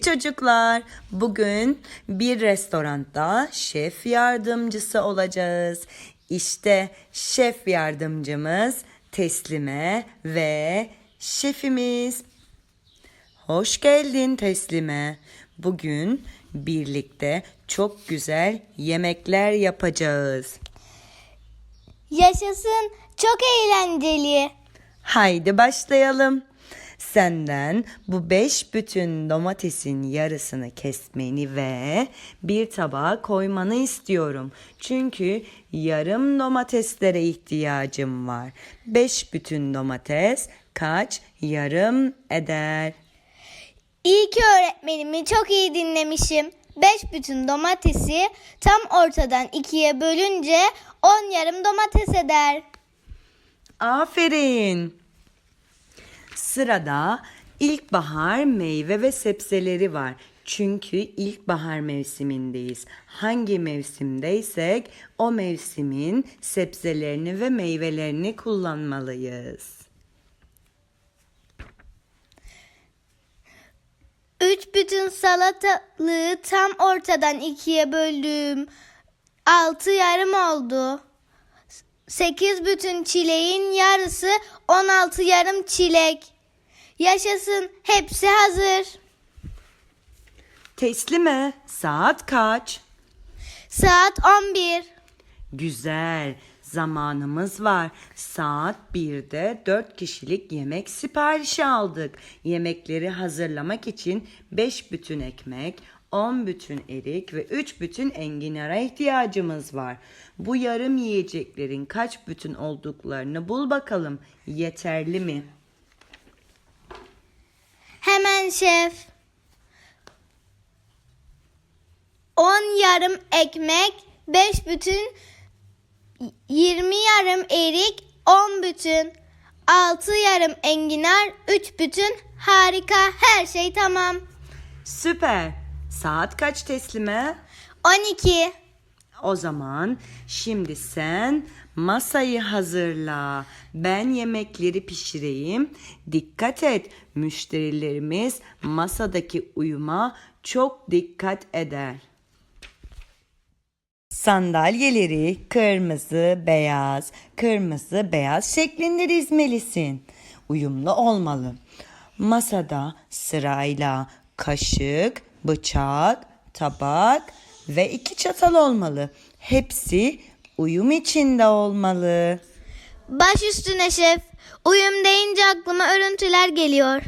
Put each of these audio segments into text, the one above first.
Çocuklar, bugün bir restoranda şef yardımcısı olacağız. İşte şef yardımcımız Teslime ve şefimiz. Hoş geldin Teslime. Bugün birlikte çok güzel yemekler yapacağız. Yaşasın çok eğlenceli. Haydi başlayalım. Senden bu beş bütün domatesin yarısını kesmeni ve bir tabağa koymanı istiyorum. Çünkü yarım domateslere ihtiyacım var. Beş bütün domates kaç yarım eder? İyi ki öğretmenimi çok iyi dinlemişim. Beş bütün domatesi tam ortadan ikiye bölünce on yarım domates eder. Aferin. Sırada ilkbahar meyve ve sebzeleri var. Çünkü ilkbahar mevsimindeyiz. Hangi mevsimdeysek o mevsimin sebzelerini ve meyvelerini kullanmalıyız. Üç bütün salatalığı tam ortadan ikiye böldüm. Altı yarım oldu. Sekiz bütün çileğin yarısı on altı yarım çilek. Yaşasın hepsi hazır. Teslime saat kaç? Saat 11. Güzel. Zamanımız var. Saat 1'de 4 kişilik yemek siparişi aldık. Yemekleri hazırlamak için 5 bütün ekmek, 10 bütün erik ve 3 bütün enginara ihtiyacımız var. Bu yarım yiyeceklerin kaç bütün olduklarını bul bakalım. Yeterli mi? Hemen şef. 10 yarım ekmek, 5 bütün 20 yarım erik, 10 bütün 6 yarım enginar, 3 bütün harika her şey tamam. Süper. Saat kaç teslime? 12. O zaman şimdi sen masayı hazırla. Ben yemekleri pişireyim. Dikkat et. Müşterilerimiz masadaki uyuma çok dikkat eder. Sandalyeleri kırmızı, beyaz, kırmızı, beyaz şeklinde dizmelisin. Uyumlu olmalı. Masada sırayla kaşık, bıçak, tabak ve iki çatal olmalı. Hepsi uyum içinde olmalı. Baş üstüne şef. Uyum deyince aklıma örüntüler geliyor.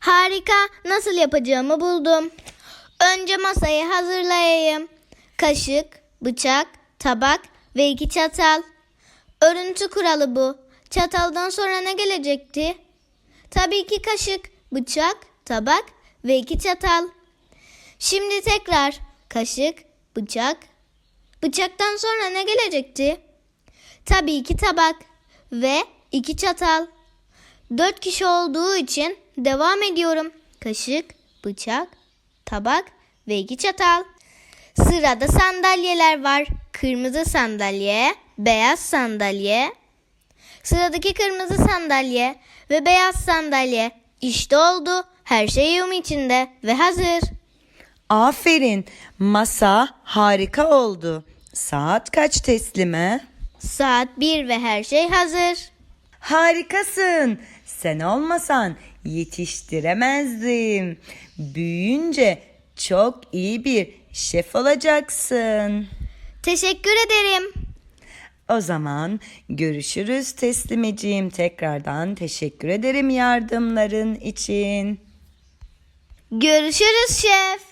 Harika. Nasıl yapacağımı buldum. Önce masayı hazırlayayım. Kaşık, bıçak, tabak ve iki çatal. Örüntü kuralı bu. Çataldan sonra ne gelecekti? Tabii ki kaşık, bıçak, tabak ve iki çatal. Şimdi tekrar kaşık, bıçak. Bıçaktan sonra ne gelecekti? Tabii ki tabak ve iki çatal. Dört kişi olduğu için devam ediyorum. Kaşık, bıçak, tabak ve iki çatal. Sırada sandalyeler var. Kırmızı sandalye, beyaz sandalye. Sıradaki kırmızı sandalye ve beyaz sandalye. İşte oldu. Her şey uyum içinde ve hazır. Aferin. Masa harika oldu. Saat kaç teslime? Saat 1 ve her şey hazır. Harikasın. Sen olmasan yetiştiremezdim. Büyüyünce çok iyi bir şef olacaksın. Teşekkür ederim. O zaman görüşürüz teslimeciğim. Tekrardan teşekkür ederim yardımların için. Görüşürüz şef.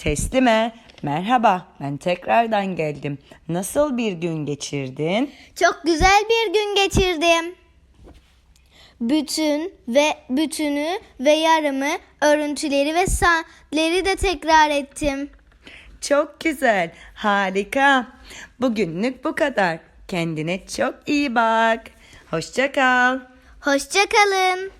Teslime, merhaba. Ben tekrardan geldim. Nasıl bir gün geçirdin? Çok güzel bir gün geçirdim. Bütün ve bütünü ve yarımı, örüntüleri ve saatleri de tekrar ettim. Çok güzel, harika. Bugünlük bu kadar. Kendine çok iyi bak. Hoşça kal. Hoşça kalın.